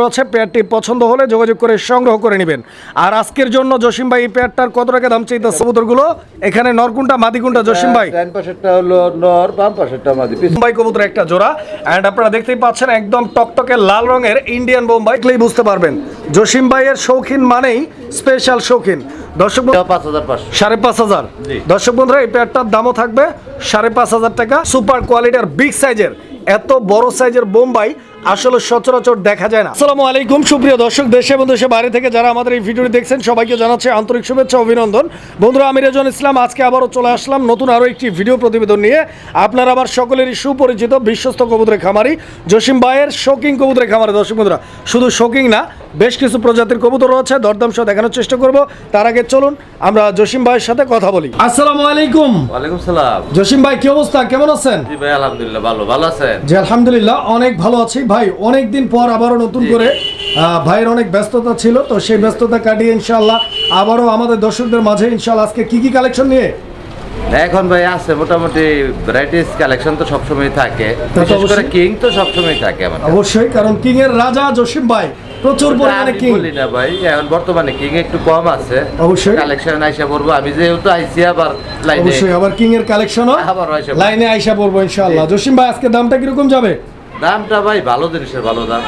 রয়েছে। পেয়ারটি পছন্দ হলে যোগাযোগ করে সংগ্রহ করে নেবেন। আর আজকের জন্য জসিম ভাই এই পেয়ারটার কত টাকা দাম চাইতেছে? কবুতরগুলো এখানে নরকুন্টা মাদিকুন্টা জসিম ভাই। ডান পাশেরটা হলো নর বাম পাশেরটা মাদি। বোম্বাই কবুতর একটা জোড়া। অ্যান্ড আপনারা দেখতেই পাচ্ছেন একদম টকটকে লাল রঙের ইন্ডিয়ান বোম্বাই। দেখলেই বুঝতে পারবেন। জসিম ভাইয়ের শৌখিন মানেই স্পেশাল শৌখিন। দর্শক সাড়ে পাঁচ হাজার। দর্শক বন্ধুরা এই পেয়ারটার দামও থাকবে সাড়ে পাঁচ হাজার টাকা। সুপার কোয়ালিটির বিগ সাইজের এত বড় সাইজের বোম্বাই আসলে সচরাচর দেখা যায় না। আসসালামু আলাইকুম সুপ্রিয় দর্শক দেশে এবং দেশে বাইরে থেকে যারা আমাদের এই ভিডিওটি দেখছেন সবাইকে জানাচ্ছি আন্তরিক শুভেচ্ছা অভিনন্দন। বন্ধুরা আমি রেজন ইসলাম আজকে আবারও চলে আসলাম নতুন আরও একটি ভিডিও প্রতিবেদন নিয়ে। আপনারা আবার সকলেরই সুপরিচিত বিশ্বস্ত কবুতরের খামারি জসিম ভাইয়ের শোকিং কবুতরের খামারি। দর্শক বন্ধুরা শুধু শোকিং না বেশ কিছু প্রজাতির কবুতর রয়েছে দরদাম সহ দেখানোর চেষ্টা করব। তার আগে চলুন আমরা জসিম ভাইয়ের সাথে কথা বলি। আসসালামু আলাইকুম। ওয়ালাইকুম সালাম। জসিম ভাই কি অবস্থা? কেমন আছেন? জি ভাই আলহামদুলিল্লাহ ভালো। ভালো আছেন? জি আলহামদুলিল্লাহ অনেক ভালো আছি। ভাই অনেক দিন পর আবারও নতুন করে ভাইয়ের অনেক ব্যস্ততা ছিল তো সেই ব্যস্ততা কাটিয়ে ইনশাআল্লাহ আবারও আমাদের দর্শকদের মাঝে ইনশাআল্লাহ আজকে কি কি কালেকশন নিয়ে? এখন ভাই আছে মোটামুটি ভ্যারাইটিস কালেকশন তো সবসময় থাকে। বিশেষ করে অবশ্যই। কিং তো সবসময় থাকে আমার অবশ্যই কারণ কিং এর রাজা জসিম ভাই প্রচুর পরিমাণে কিং বলি না ভাই এখন বর্তমানে কিং একটু কম আছে। অবশ্যই। কালেকশন আইসা পড়ব আমি যেহেতু আইসি আবার লাইনে অবশ্যই আবার কিং এর কালেকশনও আবার লাইনে আইসা পড়ব ইনশাআল্লাহ। জসিম ভাই আজকে দামটা কীরকম যাবে? দামটা ভাই ভালো জিনিসের ভালো দাম।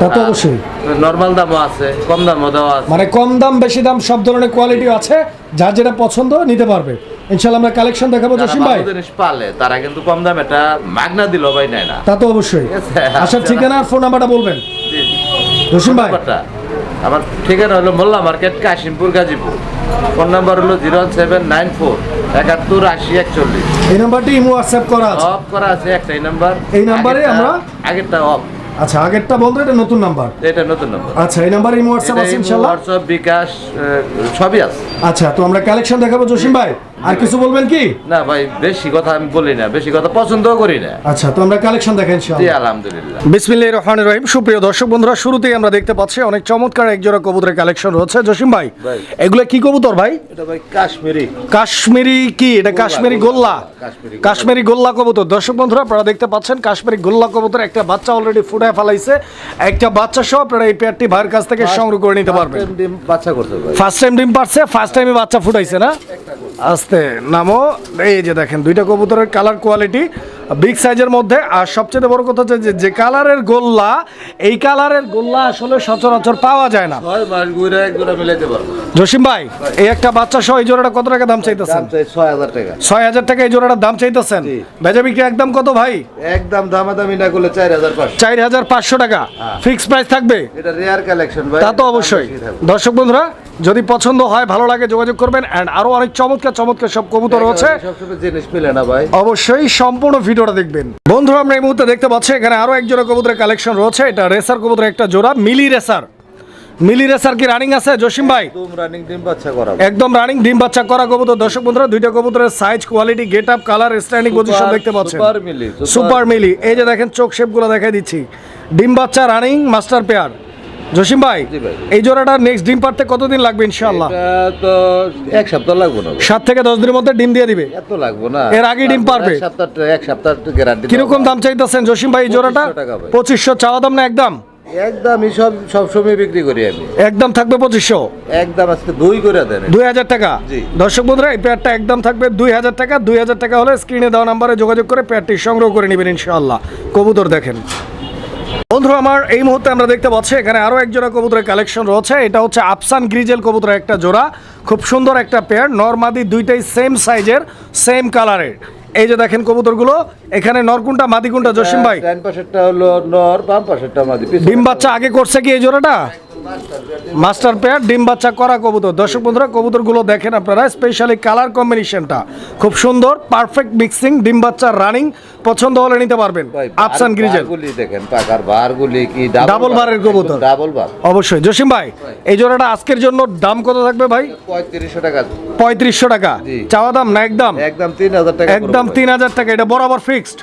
তা তো অবশ্যই। নর্মাল দামও আছে কম দামও দেওয়া আছে। মানে কম দাম বেশি দাম সব ধরনের কোয়ালিটি আছে। যার যেটা পছন্দ নিতে পারবে। ইনশাআল্লাহ আমরা কালেকশন দেখাবো জসিম ভাই। ভালো জিনিস পালে তারা কিন্তু কম দাম এটা মাগনা দিল ভাই নেয় না। তা তো অবশ্যই। আসার ঠিকানা আর ফোন নাম্বারটা বলবেন। জসিম ভাই। আমার ঠিকানা হলো Molla market Kashimpur Gazipur. Phone number হলো জিরো সেভেন নাইন ফোর একাত্তর আশি একচল্লিশ। এই নাম্বারটি ইমো হোয়াটসঅ্যাপ করা আছে? অফ করা আছে একটাই নাম্বার। এই নাম্বারে আমরা- আগেরটা অফ। আচ্ছা আগেরটা বন্ধ এটা নতুন নাম্বার। এটা নতুন নাম্বার। আচ্ছা এই নাম্বারে ইমো হোয়াটসঅ্যাপ আছে ইনশাআল্লাহ হোয়াটসঅ্যাপ বিকাশ সবই আছে। আচ্ছা তো আমরা কালেকশন দেখাবো জসিম ভাই। আর কিছু বলবেন কি? না ভাই বেশি কথা আমি বলি না বেশি কথা পছন্দও করি না। আচ্ছা তো আমরা কালেকশন দেখাই জি আলহামদুলিল্লাহ। বিসমিল্লাহির রহমানির রহিম। সুপ্রিয় দর্শক বন্ধুরা শুরুতেই আমরা দেখতে পাচ্ছি অনেক চমৎকার এক জোড়া কবুতরের কালেকশন রয়েছে। জসিম ভাই। এগুলো কি কবুতর ভাই? এটা ভাই কাশ্মীরি। কাশ্মীরি কি? এটা কাশ্মীরি গোল্লা? কাশ্মীরি গোল্লা। কাশ্মীরি গোল্লা কবুতর। দর্শক বন্ধুরা আপনারা দেখতে পাচ্ছেন কাশ্মীরি গোল্লা কবুতর। একটা বাচ্চা অলরেডি ফুটায় ফেলাইছে। একটা বাচ্চা সহ আপনারা এই পেয়ারটি ভাইয়ের কাছ থেকে সংগ্রহ করে নিতে পারবেন। ডিম বাচ্চা করতে ভাই। ফার্স্ট টাইম ডিম পারছে ফার্স্ট টাইমে বাচ্চা ফুটাইছে না? আস্তে নামও এই যে দেখেন দুইটা কবুতরের কালার কোয়ালিটি বিগ সাইজের মধ্যে। আর সবচেয়ে বড় কথা হচ্ছে যে যে কালারের গোল্লা এই কালারের গোল্লা আসলে সচরাচর পাওয়া যায় না। ছয় মাস ঘুরে এক জোড়া মিলাইতে পারব। জসিম ভাই এই একটা বাচ্চা সহ এই জোড়াটা কত টাকা দাম চাইতেছেন? ছয় হাজার টাকা। এই জোড়াটার দাম চাইতেছেন? জি। বেচা বিক্রি একদম কত ভাই? একদম দামাদামি না করলে চার হাজার চার হাজার পাঁচশো টাকা। হ্যাঁ। ফিক্স প্রাইস থাকবে? এটা রেয়ার কালেকশন ভাই। তা তো অবশ্যই। দর্শক বন্ধুরা যদি পছন্দ হয় ভালো লাগে যোগাযোগ করবেন। অ্যান্ড আরও অনেক চমৎকার চমৎকার সব কবুতর রয়েছে জিনিস মিলে না ভাই। অবশ্যই সম্পূর্ণ ভিডিওটা দেখবেন। বন্ধুরা আমরা এই মুহূর্তে দেখতে পাচ্ছি এখানে আরও এক জোড়া কবুতরের কালেকশন রয়েছে। এটা রেসার কবুতরের একটা জোড়া মিলি রেসার। মিলি রেসার কি রানিং আছে জসিম ভাই? তুম রানিং ডিম বাচ্চা করা একদম রানিং ডিম বাচ্চা করা কবুতর। দর্শক বন্ধুরা দুইটা কবুতরের size quality get up colour standing position দেখতে পাচ্ছেন। সুপার মিলি সুপার মিলি এই যে দেখেন চোখ শেপগুলো দেখাই দিচ্ছি। ডিম বাচ্চা রানিং মাস্টার পেয়ার জসিম ভাই এই জোড়াটা নেক্সট ডিম পারতে কতদিন লাগবে ইনশাআল্লাহ? তো এক সপ্তাহ লাগবে না সাত থেকে দশ দিনের মধ্যে ডিম দিয়ে দিবে? এত লাগবে না। এর আগে ডিম পারবে? এক সপ্তাহ এক সপ্তাহ গ্যারান্টি কীরকম দাম চাইতেছেন জসিম ভাই এই জোড়াটা? 2500 পঁচিশশো চাওয়া দাম না একদম? একদমই সব বিক্রি করি আমি। একদম থাকবে পঁচিশশো? একদম আজকে দুই করে দেন দুই হাজার টাকা। দর্শক বন্ধুরা এই একদম থাকবে দুই হাজার টাকা। দুই হাজার টাকা হলে স্ক্রিনে দেওয়া নাম্বারে যোগাযোগ করে পেয়ারটি সংগ্রহ করে নেবেন ইনশাআল্লাহ। কবুতর দেখেন। বন্ধু আমার এই মুহূর্তে আমরা দেখতে পাচ্ছি এখানে আরও এক জোড়া কবুতরের কালেকশন রয়েছে। এটা হচ্ছে আফসান গ্রিজেল কবুতরের একটা জোড়া। খুব সুন্দর একটা পেয়ার নরমাদি দুইটাই সেম সাইজের সেম কালারের এই যে দেখেন কবুতরগুলো এখানে নরকুনটা মাদি কোনটা জসিম ভাই? ডান পাশেরটা হলো নর বাম পাশেরটা মাদি ডিম বাচ্চা আগে করছে কি এই জোড়াটা? মাস্টার পেয়ার ডিম বাচ্চা করা কবুতর। দর্শক বন্ধুরা কবুতরগুলো দেখেন আপনারা স্পেশালি কালার কম্বিনেশনটা খুব সুন্দর পারফেক্ট মিক্সিং ডিম বাচ্চা রানিং পছন্দ হলে নিতে পারবেন। আফসান গ্রিজেল বারগুলি দেখেন পাকার বারগুলি কি Double বারের কবুতর। Double bar. অবশ্যই। জসিম ভাই এই জোড়াটা আজকের জন্য দাম কত থাকবে ভাই? পঁয়ত্রিশশো টাকা। পঁয়ত্রিশশো টাকা। জি। চাওয়া দাম না একদম? একদম তিন হাজার টাকা একদম পড়বে। তিন হাজার টাকা। এটা বরাবর ফিক্সড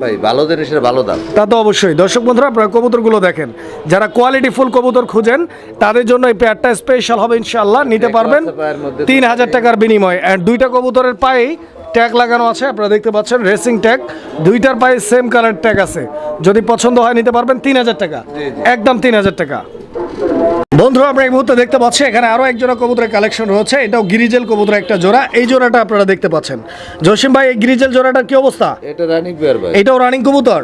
ভাই। ভাই ভালো জিনিসের ভালো দাম। তা তো অবশ্যই। দর্শক বন্ধুরা আপনারা কবুতরগুলো দেখেন। যারা কোয়ালিটি ফুল কবুতর খুঁজেন তাদের জন্য এই প্যাডটা স্পেশাল হবে ইনশাল্লাহ নিতে পারবেন তিন হাজার টাকার বিনিময়ে। অ্যান্ড দুইটা কবুতরের পায়েই ট্যাগ লাগানো আছে আপনারা দেখতে পাচ্ছেন রেসিং ট্যাগ দুইটার পায়ে সেম কালার ট্যাগ আছে। যদি পছন্দ হয় নিতে পারবেন তিন হাজার টাকা। একদম তিন হাজার টাকা। বন্ধুরা আমরা এই মুহূর্তে দেখতে পাচ্ছি এখানে আরও এক জোড়া কবুতরের কালেকশন রয়েছে। এটাও গিরিজেল কবুতরের একটা জোড়া। এই জোড়াটা আপনারা দেখতে পাচ্ছেন। জসিম ভাই এই গিরিজেল জোড়াটার কি অবস্থা? এটা রানিং পেয়ার ভাই। এটাও রানিং কবুতর।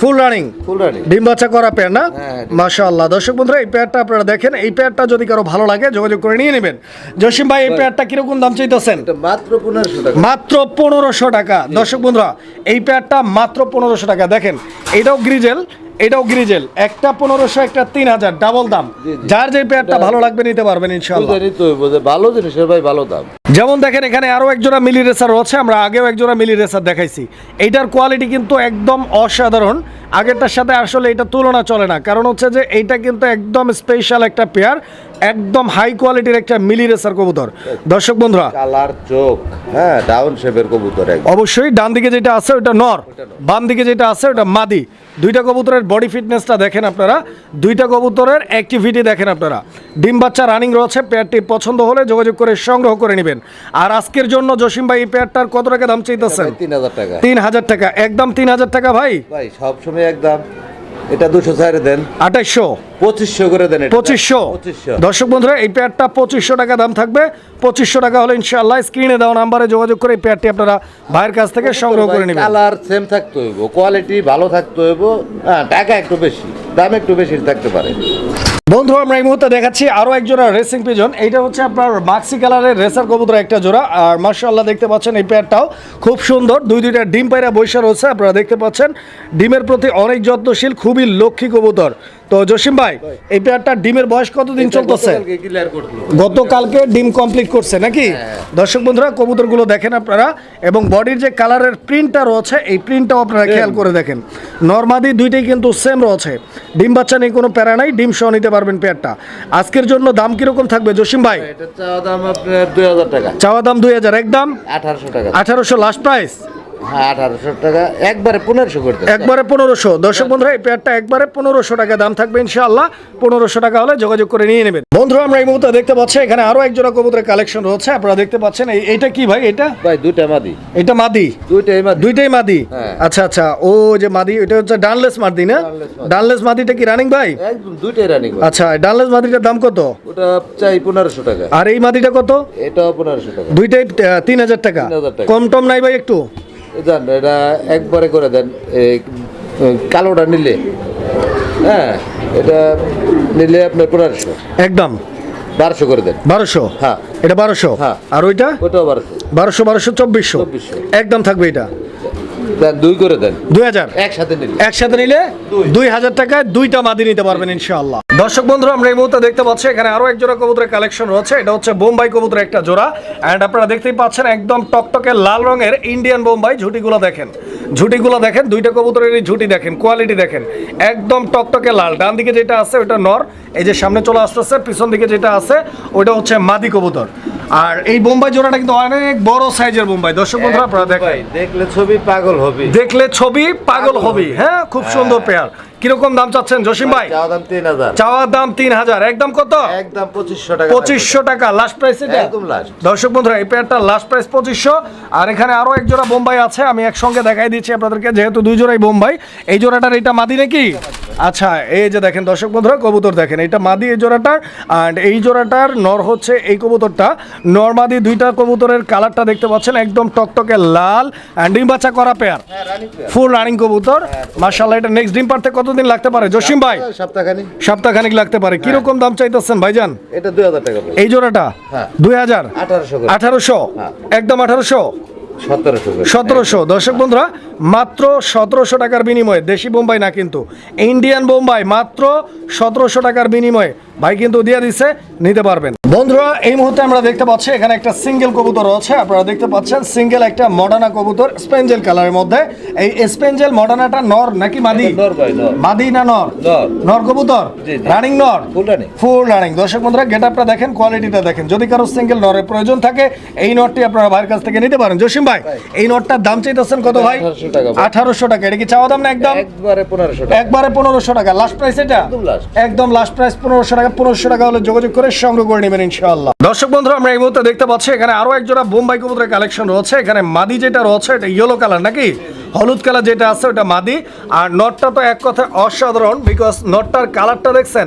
ফুল রানিং ফুল রানিং ডিম বাচ্চা করা পেয়ার না? হ্যাঁ, মাশাআল্লাহ। দর্শক বন্ধুরা এই পেয়ারটা আপনারা দেখেন। এই পেয়ারটা যদি কারও ভালো লাগে যোগাযোগ করে নিয়ে নেবেন। জসিম ভাই এই পেয়ারটা কীরকম দাম চাইতেছেন? এটা মাত্র পনেরোশো টাকা। মাত্র পনেরোশো টাকা। দর্শক বন্ধুরা এই পেয়ারটা মাত্র পনেরোশো টাকা। দেখেন এটাও গ্রিজেল। এটাও গ্রিজেল। একটা পনেরোশো একটা তিন হাজার ডাবল দাম। যার যে পেয়ারটা ভালো লাগবে নিতে পারবেন ইনশাল্লাহ ভালো জিনিসের ভাই ভালো দাম। যেমন দেখেন এখানে আরও একজোড়া মিলি রেসার রয়েছে আমরা আগেও একজোড়া মিলি রেসার দেখাইছি। এইটার কোয়ালিটি কিন্তু একদম অসাধারণ। আগেরটার সাথে আসলে এটা তুলনা চলে না। কারণ হচ্ছে যে এইটা কিন্তু একদম স্পেশাল একটা পেয়ার একদম হাই কোয়ালিটির একটা মিলি রেসার কবুতর। দর্শক বন্ধুরা কালার চোখ হ্যাঁ ডাউন শেপের কবুতর একদম। অবশ্যই ডান দিকে যেটা আছে ওটা নর বাম দিকে যেটা আছে ওটা মাদি। দুইটা কবুতরের বডি ফিটনেসটা দেখেন আপনারা। দুইটা কবুতরের অ্যাক্টিভিটি দেখেন আপনারা। ডিম বাচ্চা রানিং রয়েছে পেয়ারটি পছন্দ হলে যোগাযোগ করে সংগ্রহ করে নেবেন। আর আজকের জন্য জসিম ভাই এই পেয়ারটার কত টাকা দাম চাইতেছেন? তিন হাজার টাকা। তিন হাজার টাকা। একদম তিন হাজার টাকা ভাই? ভাই সব সময় একদম এটা দুশো চারে দেন। আঠাইশশো পঁচিশশো করে দেন। পঁচিশশো। দর্শক বন্ধুরা এই পেয়ারটা পঁচিশশো টাকা দাম থাকবে। পঁচিশশো টাকা হলে ইনশাআল্লাহ স্ক্রিনে দেওয়া নাম্বারে যোগাযোগ করে এই পেয়ারটি আপনারা ভাইয়ের কাছ থেকে সংগ্রহ করে নেবেন। কালার সেম থাকতে হইব কোয়ালিটি ভালো থাকতে হইব। হ্যাঁ টাকা একটু বেশি দাম একটু বেশি থাকতে পারে। বন্ধু আমরা এই মুহূর্তে দেখাচ্ছি আরও এক জোড়া রেসিং পিজন এইটা হচ্ছে আপনার মাক্সি কালারের রেসার কবুতর একটা জোড়া। আর মার্শাল্লাহ দেখতে পাচ্ছেন এই পেয়ারটাও খুব সুন্দর। দুই দুইটা ডিম পায়রা বৈশা রয়েছে আপনারা দেখতে পাচ্ছেন। ডিমের প্রতি অনেক যত্নশীল খুবই লক্ষ্মী কবুতর। তো জসিম ভাই এই পেয়ারটা ডিমের বয়স কতদিন চলতেছে? গতকালকে ডিম কমপ্লিট করছে নাকি? দর্শক বন্ধুরা কবুতরগুলো দেখেন আপনারা এবং বডির যে কালারের প্রিন্টটা রয়েছে এই প্রিন্টটাও আপনারা খেয়াল করে দেখেন। নর্মাদি দুইটাই কিন্তু সেম রয়েছে। ডিম বাচ্চা নেই কোনো প্যারা নাই ডিম সহ নিতে পারবেন পেয়ারটা আজকের জন্য দাম কীরকম থাকবে জসিম ভাই? এটা চাওয়া দাম আপনার দুই হাজার টাকা। চাওয়া দাম দুই হাজার একদম? আঠারোশো টাকা। আঠারোশো লাস্ট প্রাইস হ্যাঁ আঠারোশো টাকা একবারে পনেরোশো করে দেন। একবারে পনেরোশো। দর্শক বন্ধুরা এই পেয়ারটা একবারে পনেরোশো টাকা দাম থাকবে ইনশাআল্লাহ। পনেরোশো টাকা হলে যোগাযোগ করে নিয়ে নেবেন। বন্ধুরা আমরা এই মুহূর্তে দেখতে পাচ্ছি এখানে আরও এক জোড়া কবুতরের কালেকশন রয়েছে। আপনারা দেখতে পাচ্ছেন এইটা কি ভাই এটা? ভাই দুইটা মাদি। এটা মাদি? দুইটাই মাদি। দুইটাই মাদি? হ্যাঁ। আচ্ছা আচ্ছা ও যে মাদি এটা হচ্ছে ডানলেস মাদি না? ডানলেস মাদিটা কি রানিং ভাই? একদম দুইটাই রানিং আচ্ছা ডানলেস মাদিটার দাম কত? ওটা চাই পনেরোশো টাকা। আর এই মাদিটা কত? এটাও পনেরোশো টাকা। দুইটাই তিন হাজার টাকা। 3,000 টাকা। কম টম নাই ভাই একটু? যান এটা একবারে করে দেন কালোটা নিলে। হ্যাঁ এটা নিলে আপনার পনেরোশো। একদম। বারোশো করে দেন। বারোশো? হ্যাঁ। এটা বারোশো? হ্যাঁ। আর ওইটা? ওটাও বারোশো। বারোশো বারোশো চব্বিশশো। একদম থাকবে এটা। দুই করে দেন। দুই হাজার। একসাথে নিলে একসাথে নিলে দুই। দুই হাজার টাকায় দুইটা মাদি নিতে পারবেন ইনশাআল্লাহ। দর্শক বন্ধুরা আমরা এই মুহূর্তে দেখতে পাচ্ছি এখানে আরও এক জোড়া কবুতরের কালেকশন রয়েছে। এটা হচ্ছে বোম্বাই কবুতরের একটা জোড়া। এন্ড আপনারা দেখতেই পাচ্ছেন একদম টকটকে লাল রঙের ইন্ডিয়ান বোম্বাই। ঝুটিগুলো দেখেন ঝুটিগুলো দেখেন দুইটা কবুতরেরই ঝুটি দেখেন কোয়ালিটি দেখেন। একদম টকটকে লাল। ডান দিকে যেটা আছে ওটা নর। এই যে সামনে চলে আসতেছে পিছন দিকে যেটা আছে ওটা হচ্ছে মাদি কবুতর। আর এই বোম্বাই জোড়াটা কিন্তু অনেক বড় সাইজের বোম্বাই। দর্শক বন্ধুরা আপনারা দেখেন। দেখলে ছবি পাগল হবে। দেখলে ছবি পাগল হবি হ্যাঁ খুব সুন্দর পেয়ার কীরকম দাম চাচ্ছেন? জসিম ভাই? চাওয়া দাম তিন হাজার। চাওয়ার দাম তিন হাজার। একদম কত? একদম পঁচিশশো টাকা পঁচিশশো টাকা। লাস্ট প্রাইস এটা? একদম last। দর্শক বন্ধুরা এই পেয়ারটা লাস্ট প্রাইস পঁচিশশো। আর এখানে আরও এক জোড়া বোম্বাই আছে আমি একসঙ্গে দেখাই দিচ্ছি আপনাদেরকে যেহেতু দুই জোড়াই বোম্বাই। এই জোড়াটার এটা মাদি নাকি? আচ্ছা এই যে দেখেন দর্শক বন্ধুরা কবুতর দেখেন এটা মাদি এই জোড়াটার আর এই জোড়াটার নর হচ্ছে এই কবুতরটা। নর মাদি দুইটা কবুতরের কালারটা দেখতে পাচ্ছেন একদম টকটকে লাল। অ্যান্ড ডিম বাচ্চা করা পেয়ার ফুল রানিং কবুতর। মার্শাল্লাহ এটা নেক্সট ডিম পারতে কতদিন লাগতে পারে? জসিম ভাই সপ্তাহখানি সপ্তাহখানিক। লাগতে পারে। কীরকম দাম চাইতেছেন ভাইজান? এটা দুই হাজার টাকা এই জোড়াটা? হ্যাঁ। দুই হাজার? আঠারোশো করে। আঠারোশো? হ্যাঁ। একদম আঠারোশো? সতেরোশো দর্শক বন্ধুরা মাত্র সতেরোশো টাকার বিনিময়ে দেশি বোম্বাই না কিন্তু ইন্ডিয়ান বোম্বাই মাত্র সতেরোশো টাকার বিনিময়ে ভাই কিন্তু দিয়ে দিচ্ছে নিতে পারবেন। বন্ধুরা এই মুহূর্তে আমরা দেখতে পাচ্ছি এখানে একটা সিঙ্গেল কবুতর আছে আপনারা দেখতে পাচ্ছেন সিঙ্গেল একটা মডার্না কবুতর স্পেঞ্জেল কালারের মধ্যে। এই স্পেঞ্জেল মডার্নাটা নর নাকি মাদি? নর ভাই, নর। মাদি না নর? নর। কবুতর। রানিং নর। ফুল রানিং দর্শক বন্ধুরা গেট আপটা দেখেন কোয়ালিটিটা দেখেন। যদি কারও সিঙ্গেল নরের প্রয়োজন থাকে এই নটটি আপনারা ভাইয়ের কাছ থেকে নিতে পারেন। জসিম ভাই এই নরটার দাম চাইতেছেন কত ভাই? 1800 টাকা ভাই। আঠারোশো টাকা। এটা কি চাওয়া দাম না একদম? একবারে পনেরোশো টাকা। একবারে পনেরোশো টাকা। লাস্ট প্রাইস এটা। একদম লাস্ট প্রাইস পনেরোশো টাকা। পনেরোশো টাকা হলে যোগাযোগ করে সংগ্রহ করে নেবেন। নেবেন ইনশাআল্লাহ। দর্শক বন্ধুরা, আমরা এই মুহূর্তে দেখতে পাচ্ছি এখানে আরও এক জোড়া বোম্বাই কবুতরের কালেকশন রয়েছে। এখানে মাদি যেটা রয়েছে, এটা ইয়েলো কালার নাকি? হলুদ কালার যেটা আছে, ওটা মাদি। আর নটটা তো এক কথায় অসাধারণ বিকজ নটটার কালারটা দেখছেন,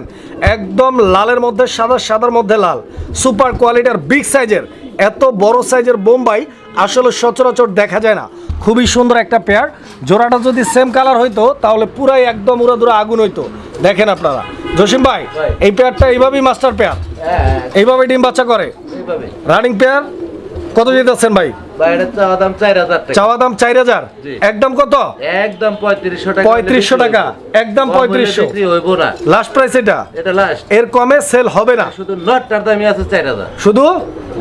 একদম লালের মধ্যে, সাদা সাদার মধ্যে লাল। সুপার কোয়ালিটির বিগ সাইজের এত বড় সাইজের বোম্বাই আসলে সচরাচর দেখা যায় না। খুবই সুন্দর একটা পেয়ার জোড়াটা যদি সেম কালার হইতো, তাহলে পুরাই একদম উড়াদুরা আগুন হইতো। দেখেন আপনারা। জসিম ভাই এই পেয়ারটা এইভাবেই মাস্টার পেয়ার হ্যাঁ এইভাবে ডিম বাচ্চা করে? রানিং পেয়ার কত যেতেছেন ভাই? চাওয়া দাম চার হাজার টাকা। চাওয়া দাম চার হাজার? জি। একদম কত? একদম পঁয়ত্রিশশো টাকা পঁয়ত্রিশশো টাকা। একদম পঁয়ত্রিশশো। হইব না। লাস্ট প্রাইস এটা? এটা লাস্ট এর কমে সেল হবে না। শুধু নটটার দামই আছে চার হাজার। শুধু?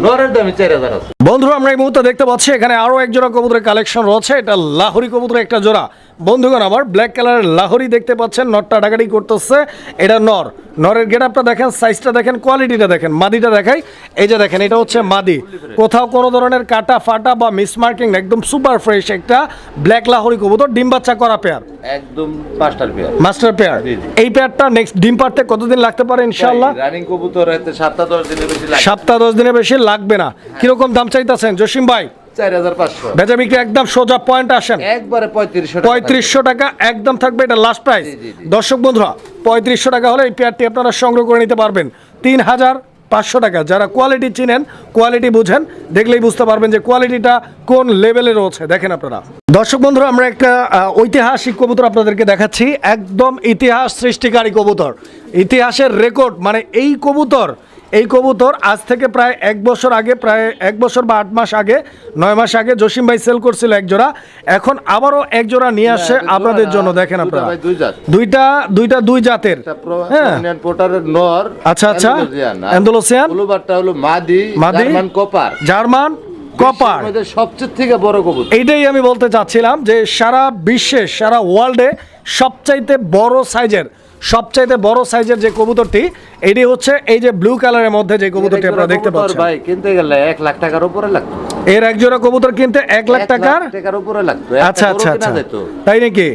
নরের দামই চার হাজার আছে। বন্ধুরা আমরা এই মুহূর্তে দেখতে পাচ্ছি এখানে আরও এক জোড়া কবুতরের কালেকশন রয়েছে। এটা লাহোরি কবুতরের একটা জোড়া। বন্ধুগণ আমার ব্ল্যাক কালারের লাহোরি দেখতে পাচ্ছেন নরটা ডাকাডি করতেছে। এটা নর। নরের গেট গেটআপটা দেখেন সাইজটা দেখেন কোয়ালিটিটা দেখেন মাদিটা দেখাই। এই যে দেখেন এটা হচ্ছে মাদি। কোথাও কোনো ধরনের কাটা ফাটা বা মিসমার্কিং একদম সুপার ফ্রেশ একটা ব্ল্যাক লাহোরি কবুতর ডিম বাচ্চা করা পেয়ার একদম পাঁচটার পেয়ার মাস্টার পেয়ার। এই পেয়ারটা নেক্সট ডিম পারতে কতদিন লাগতে পারে ইনশাআল্লাহ? রানিং কবুতর হয়তো সাতটা দশ দিনের বেশি লাগে সপ্তাহ দশ দিনে বেশি লাগবে না। কীরকম দাম চাইতেছেন? জসিম ভাই। চার হাজার পাঁচশো। বেচা বিক্রি একদম সোজা পয়েন্ট আসেন। একবারে টাকা একদম থাকবে এটা লাস্ট প্রাইস। দর্শক বন্ধুরা পঁয়ত্রিশশো টাকা হলে এই পেয়ারটি আপনারা সংগ্রহ করে নিতে পারবেন। তিন হাজার পাঁচশো টাকা। যারা কোয়ালিটি চিনেন কোয়ালিটি বুঝেন দেখলেই বুঝতে পারবেন যে কোয়ালিটিটা কোন লেভেলে রয়েছে। দেখেন আপনারা। দর্শক বন্ধুরা আমরা একটা ঐতিহাসিক কবুতর আপনাদেরকে দেখাচ্ছি। একদম ইতিহাস সৃষ্টিকারী কবুতর। ইতিহাসের রেকর্ড মানে এই কবুতর এই কবুতর আজ থেকে প্রায় এক বছর আগে প্রায় এক বছর বা আট মাস আগে নয় মাস আগে জসিম ভাই সেল করছিল এক জোড়া এখন আবারও এক জোড়া নিয়ে আসে আপনাদের জন্য দেখেন দুইটা আপনারা। দুই দুইটা দুইটা দুই জাতের। হ্যাঁ। নর আচ্ছা, আচ্ছা। অ্যান্ডালুসিয়ান, হলো মাদি। German copper. German copper. সবচেয়ে থেকে বড় কবুতর। এইটাই আমি বলতে চাচ্ছিলাম যে সারা বিশ্বে সারা ওয়ার্ল্ডে সবচাইতে বড় সাইজের সবচাইতে বড় সাইজের যে কবুতরটি এটি হচ্ছে এই যে ব্লু কালারের মধ্যে যে কবুতরটি আপনারা দেখতে পাচ্ছেন। ভাই কিনতে গেলে এক লাখ টাকার উপরে লাগতো এর এক জোড়া কবুতর কিনতে এক লাখ টাকার? টাকার উপরে লাগতো আচ্ছা আচ্ছা আচ্ছা। তাই নাকি?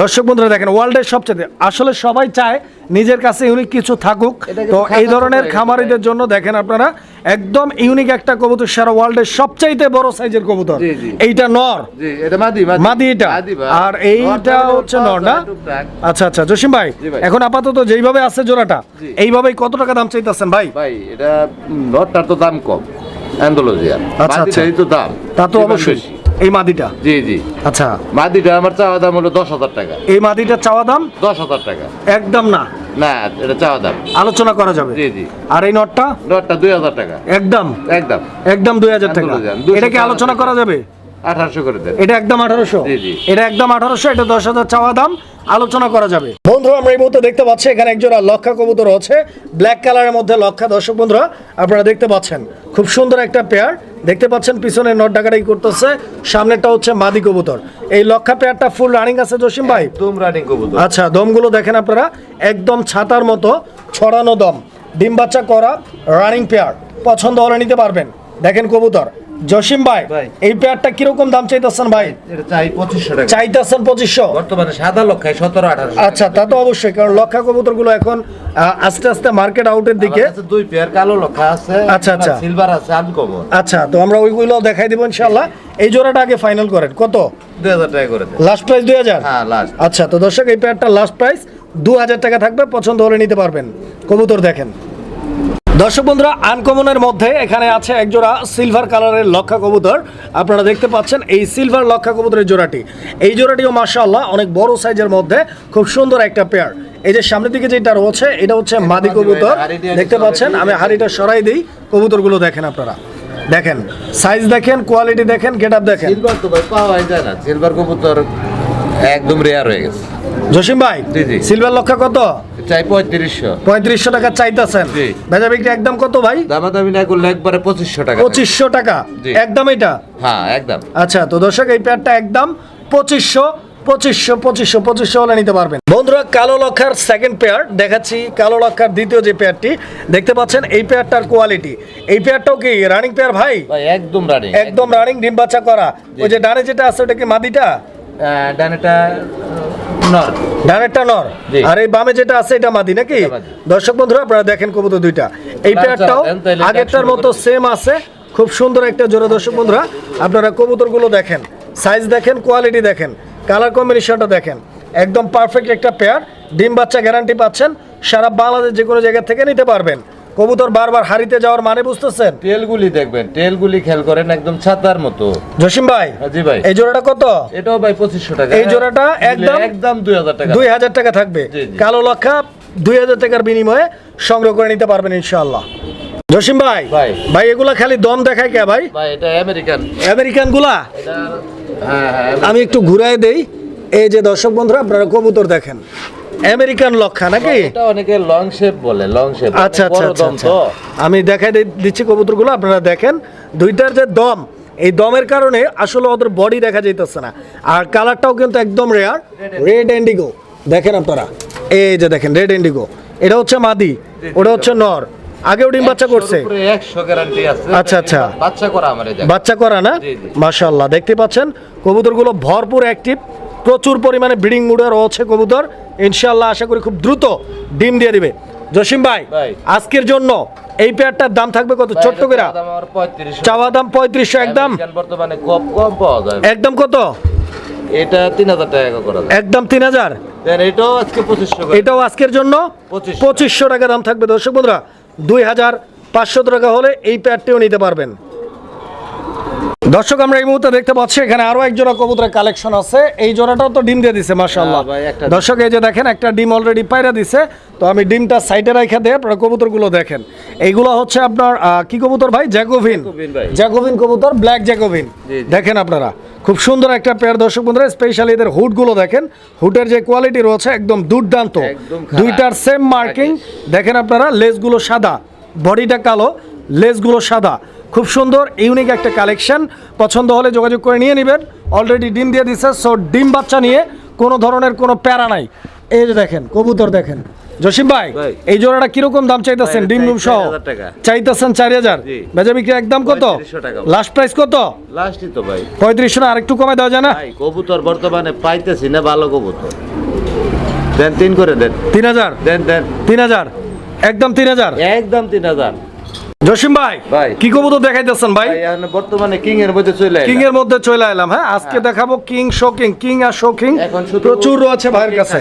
দর্শক বন্ধুরা দেখেন ওয়ার্ল্ডের সবচেয়ে আসলে সবাই চায় নিজের কাছে ইউনিক কিছু থাকুক। তো এই ধরনের খামারিদের জন্য দেখেন আপনারা একদম ইউনিক একটা কবুতর সারা ওয়ার্ল্ডের সবচাইতে বড় সাইজের কবুতর। এইটা নর। মাদি এটা। আর এইটা হচ্ছে নর না? আচ্ছা আচ্ছা জসিম ভাই এখন আপাতত যেইভাবে আছে জোড়াটা। এইভাবেই কত টাকা দাম চাইতেছেন ভাই? ভাই এটা নটটার তো দাম কম। অ্যান্ডোলজিয়ার আচ্ছা, আচ্ছা। এই তো দাম তা তো অবশ্যই। এই মাদিটা জি জি। আচ্ছা। মাদিটা আমার চাওয়া দাম হলো দশ হাজার টাকা। এই মাদিটার চাওয়া দাম? দশ হাজার টাকা। একদম না? না এটা চাওয়া দাম। আলোচনা করা যাবে। জি জি। আর এই নটটা? নটটা দুই হাজার টাকা। একদম। একদম। একদম দুই হাজার টাকা। এটা কি আলোচনা করা যাবে? আঠারোশো করে দেন। এটা একদম আঠারোশো। জি, জি। এটা একদম আঠারোশো এটা দশ হাজার চাওয়া দাম। আলোচনা করা যাবে। বন্ধু আমরা এই মুহূর্তে দেখতে পাচ্ছি এখানে একজোড়া লক্ষা কবুতর আছে ব্ল্যাক কালারের মধ্যে লক্ষা। দর্শক বন্ধুরা আপনারা দেখতে পাচ্ছেন খুব সুন্দর একটা পেয়ার দেখতে পাচ্ছেন পিছনে নট ডাকাটাই করতেছে সামনেটা হচ্ছে মাদি কবুতর। এই লক্ষা পেয়ারটা ফুল রানিং আছে জসিম ভাই? রানিং কবুতর। আচ্ছা দমগুলো দেখেন আপনারা একদম ছাতার মতো ছড়ানো দম। ডিম বাচ্চা করা রানিং পেয়ার পছন্দ হলে নিতে পারবেন। দেখেন কবুতর। জসিম ভাই। এই পেয়ারটা কীরকম দাম চাইতেছেন ভাই? চাইতেছেন পঁচিশশো? বর্তমানে সাদা লক্ষায় সতেরো আঠারোশো আচ্ছা তা তো অবশ্যই কারণ লক্ষা কবুতরগুলো এখন আস্তে আস্তে মার্কেট আউটের দিকে। দুই পেয়ার কালো লক্ষা আছে আচ্ছা, আচ্ছা। সিলভার আছে আনকমন আচ্ছা তো আমরা ওইগুলো দেখাই দিব ইনশাল্লাহ এই জোড়াটা আগে ফাইনাল করেন কত? দুই হাজার টাকা করে লাস্ট প্রাইস দুই হাজার? হ্যাঁ লাস্ট আচ্ছা তো দর্শক এই পেয়ারটা লাস্ট প্রাইস দু হাজার টাকা থাকবে পছন্দ হলে নিতে পারবেন। কবুতর দেখেন। দর্শক বন্ধুরা আনকমনের মধ্যে এখানে আছে একজোড়া সিলভার কালারের লক্ষা কবুতর। আপনারা দেখতে পাচ্ছেন এই সিলভার লক্ষা কবুতরের জোড়াটি। এই জোড়াটিও মাশাআল্লাহ অনেক বড় সাইজের মধ্যে খুব সুন্দর একটা পেয়ার এই যে সামনের দিকে যেটা রয়েছে এটা হচ্ছে মাদি কবুতর। দেখতে পাচ্ছেন আমি হাড়িটা সরাই দিই কবুতরগুলো দেখেন আপনারা। দেখেন সাইজ দেখেন কোয়ালিটি দেখেন গেট আপ দেখেন। সিলভার তো ভাই পাওয়াই যায় না সিলভার কবুতর একদম রেয়ার হয়ে গেছে। জসিম ভাই। সিলভার লক্ষা কত? চাই পঁয়ত্রিশশো। পঁয়ত্রিশশো টাকা চাইতেছেন। ভেজা বিক্রি একদম কত ভাই? দামাদামি না করলে একবারে পঁচিশশো টাকা। পঁচিশশো টাকা। একদম এটা? হ্যাঁ একদম। আচ্ছা তো দর্শক এই পেয়ারটা একদম পঁচিশশো পঁচিশশো পঁচিশশো পঁচিশশো হলে নিতে পারবেন। বন্ধুরা কালো লক্ষার সেকেন্ড পেয়ার দেখাচ্ছি কালো লক্ষার দ্বিতীয় যে পেয়ারটি দেখতে পাচ্ছেন এই পেয়ারটার কোয়ালিটি এই পেয়ারটাও কি রানিং পেয়ার ভাই? ভাই একদম রানিং একদম রানিং ডিম বাচ্চা করা। ওই যে ডানে যেটা আছে ওটা কি মাদিটা? ডানেটা নর। ডানেরটা নর। আর এই বামে যেটা আছে এটা মাদি নাকি? দর্শক বন্ধুরা আপনারা দেখেন কবুতর দুইটা। এই পেয়ারটাও চাও, দেন তাইলে আগেরটার মতো সেম আছে। খুব সুন্দর একটা জোড়া। দর্শক বন্ধুরা আপনারা কবুতরগুলো দেখেন। সাইজ দেখেন কোয়ালিটি দেখেন। কালার কম্বিনেশনটা দেখেন। একদম পারফেক্ট একটা পেয়ার ডিম বাচ্চা গ্যারান্টি পাচ্ছেন। সারা বাংলাদেশ যে কোনো জায়গা থেকে নিতে পারবেন। কবুতর বারবার হারিতে যাওয়ার মানে বুঝতেছেন? টেলগুলি দেখবেন টেলগুলি খেয়াল করেন একদম ছাতার মতো। জসিম ভাই হ্যাঁ, জি ভাই। এই জোড়াটা কত? এটাও ভাই পঁচিশশো টাকা। এই জোড়াটা একদম- একদম দুই হাজার টাকা দুই হাজার টাকা থাকবে। কালো লক্ষা দুই হাজার টাকার বিনিময়ে সংগ্রহ করে নিতে পারবেন ইনশাআল্লাহ। জসিম ভাই ভাই। ভাই এগুলা খালি দম দেখায় কে ভাই? ভাই এটা আমেরিকান। আমেরিকানগুলা এটা হ্যাঁ হ্যাঁ আমি একটু ঘুরাই দেই। এই যে দর্শক বন্ধুরা আপনারা কবুতর দেখেন। আমেরিকান লক্ষা নাকি? এটা অনেকে লং শেপ বলে লং শেপ আচ্ছা আচ্ছা আচ্ছা আচ্ছা। আমি দেখাই দিচ্ছি কবুতরগুলো আপনারা দেখেন। দুইটার যে দম এই দমের কারণে আসলে ওদের বডি দেখা যাইতেছে না। আর কালারটাও কিন্তু একদম রেয়ার রেড এন্ডিগো দেখেন আপনারা। এই যে দেখেন রেড এন্ডিগো এটা হচ্ছে মাদি ওটা হচ্ছে নর। আগেও ডিম বাচ্চা করছে। আচ্ছা, আচ্ছা। বাচ্চা করা বাচ্চা করা না। মাশাল্লাহ দেখতে পাচ্ছেন? কবুতরগুলো ভরপুর অ্যাক্টিভ প্রচুর পরিমাণে ব্রিডিং মুডে রয়েছে কবুতর। ইনশাল্লাহ আশা করি খুব দ্রুত ডিম দিয়ে দিবে। জসিম ভাই। আজকের জন্য এই পেয়ারটার দাম থাকবে কত? ছোট্ট করে। দাম আমার 3500 চাওয়া দাম পঁয়ত্রিশশো একদম। বর্তমানে কম কম পাওয়া যায়। একদম কত? এটা তিন হাজার টাকা করা একদম তিন হাজার। এটাও আজকে পঁচিশশো এটাও আজকের জন্য পঁচিশশো। টাকা দাম থাকবে দর্শক বন্ধুরা। দুই হাজার পাঁচশো টাকা হলে এই প্যাডটিও নিতে পারবেন। দর্শক আমরা এই মুহূর্তে দেখতে পাচ্ছি এখানে আরও এক জোড়া কবুতরের কালেকশন আছে। এই জোড়াটাও তো ডিম দিয়ে দিছে মাশাআল্লাহ। হ্যাঁ দর্শক এই যে দেখেন একটা ডিম অলরেডি পায়রা দিছে। তো আমি ডিমটা সাইডে রেখে দিয়ে আপনারা কবুতরগুলো দেখেন। এইগুলো হচ্ছে আপনার কি কবুতর ভাই? জ্যাকোভিন। জ্যাকোভিন কবুতর ব্ল্যাক জ্যাকোভিন। দেখেন আপনারা খুব সুন্দর একটা পেয়ার দর্শক বন্ধুরা স্পেশালি এদের হুডগুলো দেখেন। হুডের যে কোয়ালিটি রয়েছে একদম দুর্দান্ত। দুইটার সেম মার্কিং দেখেন আপনারা লেজগুলো সাদা বডিটা কালো লেজগুলো সাদা। খুব সুন্দর ইউনিক একটা কালেকশন পছন্দ হলে যোগাযোগ করে নিয়ে নেবেন। অলরেডি ডিম দিয়ে দিচ্ছে সো ডিম বাচ্চা নিয়ে কোনো ধরনের কোনো প্যারা নাই। এই যে দেখেন কবুতর দেখেন। জসিম ভাই। এই জোড়াটা কীরকম দাম চাইতেছেন? ডিম ডুম সহ? চাইতেছেন চার হাজার। বেজা বিক্রি একদম কত? লাস্ট প্রাইস কত? লাস্টই তো ভাই। পঁয়ত্রিশশো না আরেকটু কমে দেওয়া যায় না? কবুতর বর্তমানে পাইতেছি না ভালো কবুতর। দেন তিন করে দেন। তিন হাজার? দেন দেন। তিন হাজার? একদম তিন হাজার? একদম তিন হাজার। জসিম ভাই ভাই। কি কবুতর দেখাইতেছেন ভাই? বর্তমানে কিং এর মধ্যে চলে কিং এর মধ্যে চলে এলাম হ্যাঁ? আজকে দেখাবো কিং শোকিং কিং আর শোকিং প্রচুর রয়েছে ভাইয়ের কাছে।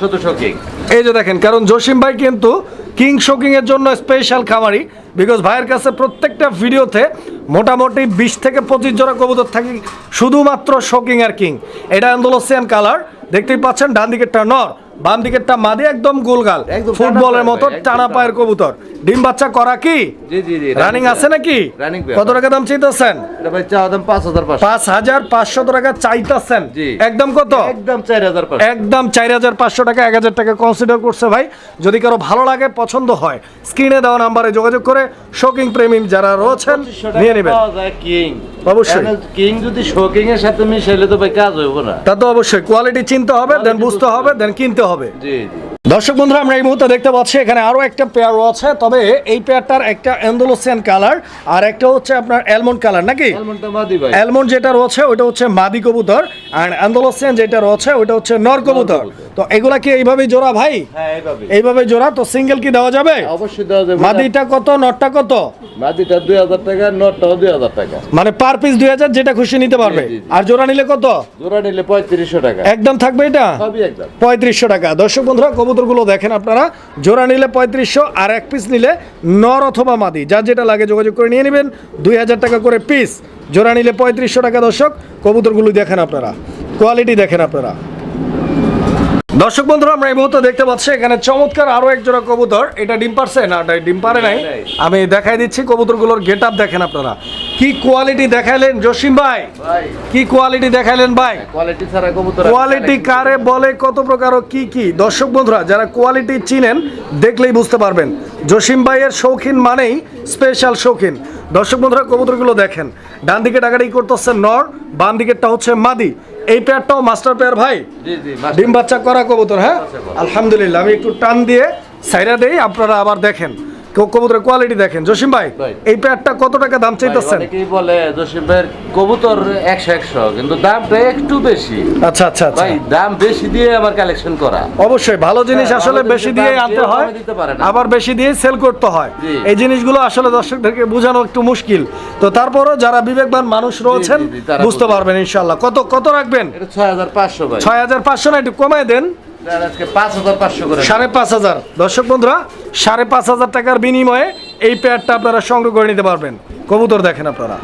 শুধু শোকিং এই যে দেখেন কারণ জসিম ভাই কিন্তু কিং শোকিং এর জন্য স্পেশাল খামারি বিকজ ভাইয়ের কাছে প্রত্যেকটা ভিডিওতে মোটামুটি বিশ থেকে পঁচিশ জোড়া কবুতর থাকে শুধুমাত্র শোকিং আর কিং এটা আন্দোলসিয়ান কালার দেখতেই পাচ্ছেন ডান দিকেরটা নর। বাম দিকেরটা মাদি একদম গোলগাল। ফুটবলের মতো টানা। পায়ের কবুতর। ডিম বাচ্চা করা কি? রানিং আছে নাকি? কত টাকা দাম চাইতেছেন? ভাই পাঁচ হাজার পাঁচশো। টাকা চাইতেছেন। একদম কত? একদম চার হাজার পাঁচশো। টাকা এক হাজার টাকা কনসিডার করছে ভাই। যদি কারও ভালো লাগে পছন্দ হয় স্ক্রিনে দেওয়া নাম্বারে যোগাযোগ করে শোকিং প্রেমী যারা রয়েছেন নিয়ে নেবেন। অবশ্যই। কিং যদি শোকিং এর সাথে মিশাইলে তো ভাই কাজ হইব না। তা তো অবশ্যই। কোয়ালিটি চিনতে হবে দেন বুঝতে হবে। দেন কিনতে হবে জি জি। দর্শক বন্ধুরা আমরা এই মুহূর্তে দেখতে পাচ্ছি এখানে আরও একটা পেয়ার রয়েছে তবে এই পেয়ারটার একটা অ্যান্ডোলোসিয়ান কালার আর একটা হচ্ছে আপনার অ্যালমন্ড কালার নাকি? সালমনটা মাদি ভাই। অ্যালমন্ড যেটা রয়েছে ওটা হচ্ছে মাদি কবুতর আর অ্যান্ডোলোসিয়ান যেটা রয়েছে ওটা হচ্ছে নর কবুতর। তো এগুলা কি এইভাবেই জোড়া ভাই? হ্যাঁ এইভাবে জোড়া তো সিঙ্গেল কি দেওয়া যাবে? অবশ্যই দেওয়া যাবে। মাদিটা কত নটটা কত? মাদিটা দুই হাজার টাকা নটটাও দুই হাজার টাকা। মানে পার পিস দুই হাজার যেটা খুশি নিতে পারবে। আর জোড়া নিলে কত? জোড়া নিলে পঁয়ত্রিশশো টাকা। একদম থাকবে এটা? সবই একদম। পঁয়ত্রিশশো টাকা। দর্শক বন্ধুরা কবুতরগুলো দেখেন আপনারা। জোড়া নিলে পঁয়ত্রিশশো, আর এক পিস নিলে নর অথবা মাদি। যা যেটা লাগে যোগাযোগ করে নিয়ে নেবেন। দুই হাজার টাকা করে পিস জোড়া নিলে পঁয়ত্রিশশো টাকা দর্শক। কবুতরগুলো দেখেন আপনারা। কোয়ালিটি দেখেন আপনারা। দর্শক বন্ধুরা আমরা এই মুহূর্তে দেখতে পাচ্ছি এখানে চমৎকার আরও এক জোড়া কবুতর। এটা ডিম পারছে? না এটা ডিম পারে নাই। আমি দেখাই দিচ্ছি কবুতরগুলোর গেট আপ দেখেন আপনারা। কি কোয়ালিটি দেখাইলেন জসিম ভাই? ভাই। কি কোয়ালিটি দেখাইলেন ভাই? কোয়ালিটি ছাড়া কবুতর কোয়ালিটি কারে বলে কত প্রকার ও কি কি? দর্শক বন্ধুরা যারা কোয়ালিটি চিনেন দেখলেই বুঝতে পারবেন। জসিম ভাইয়ের শৌখিন মানেই স্পেশাল শৌখিন। দর্শক বন্ধুরা কবুতরগুলো দেখেন। ডান দিকে ডাকাডাকি করতেছে নর বাম দিকেরটা হচ্ছে মাদি। এই পেয়ারটাও মাস্টার পেয়ার ভাই? ডিম বাচ্চা করা কবুতর হ্যাঁ? আলহামদুলিল্লাহ আমি একটু টান দিয়ে সাইরা দেই আপনারা আবার দেখেন। কবুতরের কোয়ালিটি দেখেন। জসিম ভাই। এই পেয়ারটা কত টাকা দাম চাইতেছেন? অনেকেই বলে জসিম ভাইয়ের কবুতর কিন্তু দামটা একটু বেশি। আচ্ছা আচ্ছা আচ্ছা। ভাই দাম বেশি দিয়ে আমার কালেকশন করা। অবশ্যই ভালো জিনিস হ্যাঁ, আসলে বেশি দিয়ে আনতে হয়। আবার বেশি দিয়ে সেল করতে হয়। এই জিনিসগুলো আসলে দর্শকদেরকে বোঝানো একটু মুশকিল। তো তারপরও যারা বিবেকবান মানুষ রয়েছেন বুঝতে পারবেন ইনশাল্লাহ কত কত রাখবেন? এটা ছয় হাজার পাঁচশো ভাই। ছয় হাজার পাঁচশো না একটু কমায় দেন। সাড়ে পাঁচ হাজার। সাড়ে পাঁচ হাজার টাকার বিনিময়ে এই প্যাডটা আপনারা সংগ্রহ করে নিতে পারবেন। কবুতর দেখেন আপনারা।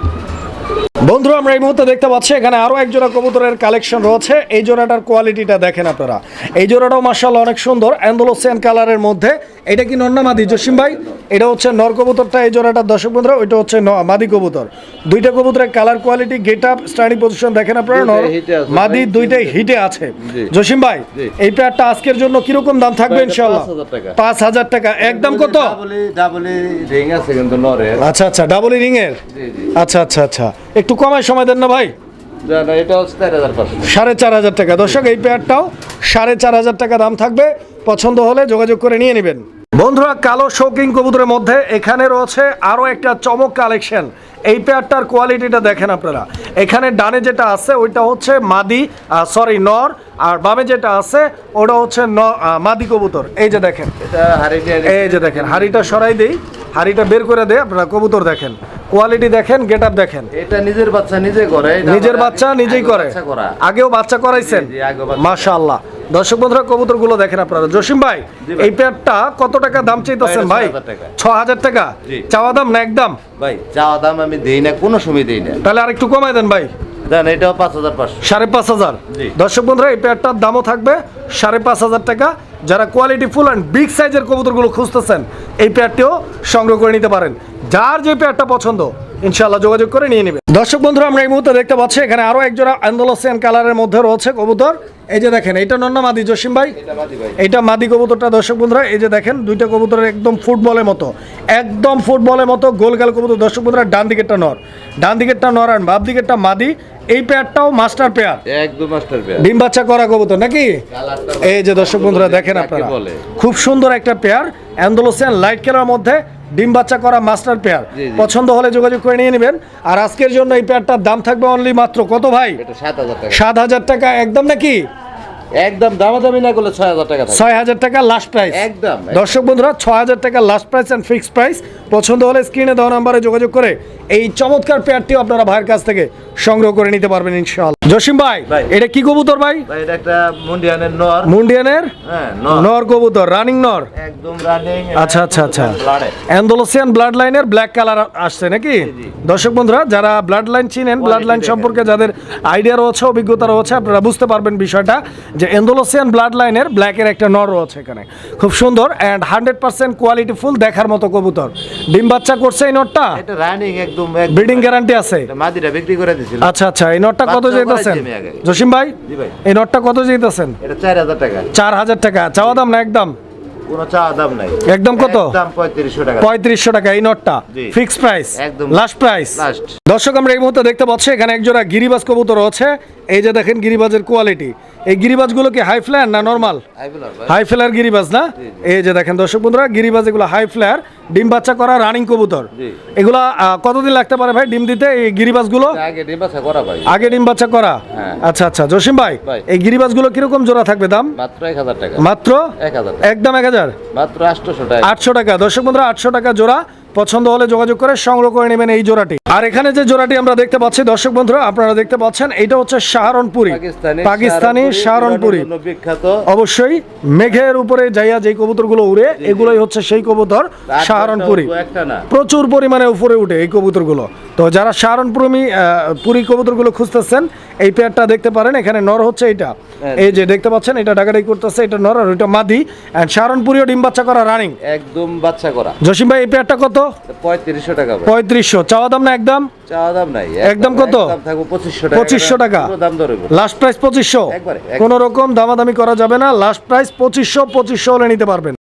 বন্ধুরা আমরা এই মুহূর্তে দেখতে পাচ্ছি এখানে আরও এক জোড়া কবুতরের কালেকশন রয়েছে। এই জোড়াটার কোয়ালিটিটা দেখেন আপনারা। এই জোড়াটাও মার্শাল অনেক সুন্দর অ্যান্ডোলোসিয়ান কালারের মধ্যে। এটা কি নন্না মাদি জসিম ভাই? এটা হচ্ছে নর কবুতরটা এই জোড়াটার দর্শক বন্ধুরা ওইটা হচ্ছে মাদি কবুতর। দুইটা কবুতরের colour quality get up standing position দেখেন আপনারা নর দুইটাই হিটে আছে, মাদি দুইটাই হিটে আছে। জসিম ভাই। এই পেয়ারটা আজকের জন্য কীরকম দাম থাকবে ইনশাল্লাহ পাঁচ হাজার টাকা। একদম কত? ডাবলি ডাবলি রিং আছে কিন্তু নরে আচ্ছা আচ্ছা ডাবল রিং এর? আচ্ছা আচ্ছা আচ্ছা। একটু কমায় সময় দেন না ভাই? সাড়ে চার হাজার টাকা। দর্শক এই পেয়ারটাও সাড়ে চার হাজার টাকা দাম থাকবে। পছন্দ হলে যোগাযোগ করে নিয়ে নেবেন। বন্ধুরা কালো শৌকিং কবুতরের মধ্যে এখানে রয়েছে আরও একটা চমক কালেকশন এই পেয়ারটার কোয়ালিটিটা দেখেন আপনারা। এখানে ডানে যেটা আছে ওইটা হচ্ছে মাদি সরি নর। আর বামে যেটা আছে ওটা হচ্ছে মাদি কবুতর। এই যে দেখেন। এই যে দেখেন হাড়িটা সরাই দেই। হাড়িটা বের করে দেয় আপনারা কবুতর দেখেন। কোয়ালিটি দেখেন গেট আপ দেখেন। এটা নিজের বাচ্চা নিজে করে নিজের বাচ্চা নিজেই করে। আগেও বাচ্চা করাইছেন? মাশাআল্লাহ। দর্শক বন্ধুরা কবুতরগুলো দেখেন আপনারা। জসিম ভাই এই প্যাডটা কত টাকা দাম চাইতেছেন ভাই, ভাই? এটা 6,000 টাকা। ছ হাজার টাকা? চাওয়া দাম না একদম ভাই চাওয়া দাম আমি দেই না কোনো সময় দেই না। তাহলে আর একটু কমাই দেন ভাই। জান এটাও পাঁচ হাজার পাঁচশো। সাড়ে পাঁচ হাজার। জি। দর্শক বন্ধুরা এই প্যাডটার দামও থাকবে সাড়ে পাঁচ হাজার টাকা। যারা কোয়ালিটি ফুল অ্যান্ড বিগ সাইজের কবুতরগুলো খুঁজতেছেন এই প্যাডটিও সংগ্রহ করে নিতে পারেন। যার যে পেয়ারটা পছন্দ ইনশাআল্লাহ যোগাযোগ করে নিয়ে নেবেন। দর্শক বন্ধুরা আমরা এই মুহূর্তে দেখতে পাচ্ছি এখানে আরও এক জোড়া আন্দোলসিয়ান কালারের মধ্যে রয়েছে কবুতর। এই যে দেখেন এইটা নন্না মাদি জসিম ভাই। এটা মাদি কবুতরটা দর্শক বন্ধুরা এই যে দেখেন দুইটা কবুতরের একদম ফুটবলের মতো একদম ফুটবলের মতো গোল গাল কবুতর। দর্শক বন্ধুরা ডান দিকেরটা নর ডান দিকেরটা নর আর বাপ দিকেরটা মাদি। এই পেয়ারটাও মাস্টার পেয়ার একদম মাস্টার পেয়ার ডিম বাচ্চা করা কবুতর নাকি? এই যে দর্শক বন্ধুরা দেখেন আপনারা। খুব সুন্দর একটা পেয়ার অ্যান্ডোলোসিয়ান লাইট কালার মধ্যে। ডিম বাচ্চা করা মাস্টার পেয়ার। পছন্দ হলে যোগাযোগ করে নিয়ে নেবেন। আর আজকের জন্য এই পেয়ারটার দাম থাকবে অনলি মাত্র কত ভাই? সাত হাজার টাকা। একদম নাকি? একদম দামাদামি না করলে ছয় হাজার টাকা ছয় হাজার টাকা লাস্ট প্রাইস একদম দর্শক বন্ধুরা ছ হাজার টাকা last price and fixed price পছন্দ হলে স্ক্রিনে দেওয়া নাম্বারে যোগাযোগ করে এই চমৎকার পেয়ারটিও আপনারা ভাইয়ের কাছ থেকে সংগ্রহ করে নিতে পারবেন ইনশাআল্লাহ। জসিম ভাই। এটা কি কবুতর ভাই? এটা একটা মুন্ডিয়ানের নর। মুন্ডিয়ানের? হ্যাঁ নর। কবুতর রানিং নর। একদম রানিং আচ্ছা আচ্ছা আচ্ছা। অ্যান্ডোলোসিয়ান ব্লাড লাইনের ব্ল্যাক কালার আসছে নাকি। দর্শক বন্ধুরা যারা ব্লাড লাইন চিনেন ব্লাড লাইন সম্পর্কে যাদের আইডিয়া রয়েছে অভিজ্ঞতা রয়েছে আপনারা বুঝতে পারবেন বিষয়টা। যে এন্দোলোসিয়ান ব্লাড লাইনের ব্ল্যাকের একটা নর রয়েছে এখানে। খুব সুন্দর and hundred percent quality full দেখার মতো কবুতর। ডিম বাচ্চা করছে এই নটটা এটা রানিং একদম ব্রিডিং গ্যারান্টি আছে। এটা বিক্রি করে দিছিল। আচ্ছা আচ্ছা এই নটটা কত যেতেছেন। জসিম ভাই। এই নটটা কত যেতেছেন? এটা চার হাজার টাকা। চার হাজার টাকা। চাওয়া দাম না একদম? কোনো চাওয়া দাম নাই। একদম কত? দাম পঁয়ত্রিশশো টাকা। পঁয়ত্রিশশো টাকা এই নটটা। ফিক্সড প্রাইস একদম। Last price. দর্শক আমরা এই মুহূর্তে দেখতে পাচ্ছি এখানে একজোড়া গিরিবাজ কবুতর আছে এই যে দেখেন গিরিবাজের কোয়ালিটি এই গিরিবাজগুলো কি হাই ফ্লায়ার না নর্মাল হাই ফ্লায়ার গিরিবাজ না? এই যে দেখেন দর্শক বন্ধুরা গিরিবাজ এগুলো হাই ফ্লায়ার ডিম বাচ্চা করা রানিং কবুতর। এগুলা কতদিন লাগতে পারে ভাই ডিম দিতে এই গিরিবাজগুলো? আগে ডিম্বাসা করা ভাই। আগে ডিম বাচ্চা করা? হ্যাঁ। আচ্ছা আচ্ছা জসিম ভাই। এই গিরিবাজগুলো কীরকম জোড়া থাকবে দাম? মাত্র এক হাজার টাকা। মাত্র? একদম এক হাজার? মাত্র আটশোশো টাকা। আটশো টাকা। দর্শক বন্ধুরা আটশো টাকা জোড়া। পছন্দ হলে যোগাযোগ করে সংগ্রহ করে নেবেন এই জোড়াটি। আর এখানে যে জোড়াটি আমরা দেখতে পাচ্ছি দর্শক বন্ধুরা আপনারা দেখতে পাচ্ছেন এটা হচ্ছে সাহারনপুরি। পাকিস্তানি সাহারনপুরি বিখ্যাত। অবশ্যই মেঘের উপরে যাইয়া যে কবুতরগুলো উড়ে এগুলোই হচ্ছে সেই কবুতর সাহারনপুরি। প্রচুর পরিমাণে উপরে উঠে এই কবুতরগুলো। তো যারা সাহারনপুরমি আহ, পুরী কবুতরগুলো খুঁজতেছেন এই পেয়ারটা দেখতে পারেন এখানে নর হচ্ছে এটা হ্যাঁ। এই যে দেখতে পাচ্ছেন এটা ডাকাডাকি করতেছে এটা নর আর ওইটা মাদি। অ্যান্ড সাহারনপুরিও ডিম বাচ্চা করা রানিং একদম বাচ্চা করা। জসিম ভাই এই পেয়ারটা কত? পঁয়ত্রিশশো টাকা পঁয়ত্রিশশো। চাওয়া দাম না একদম? চাওয়া দাম নাই। একদম কত? পঁচিশশো টাকা। পঁচিশশো টাকা। দাম ধরবো। লাস্ট প্রাইস পঁচিশশো। কোনো রকম দামাদামি করা যাবে না। লাস্ট প্রাইস পঁচিশশো পঁচিশশো হলে নিতে পারবেন।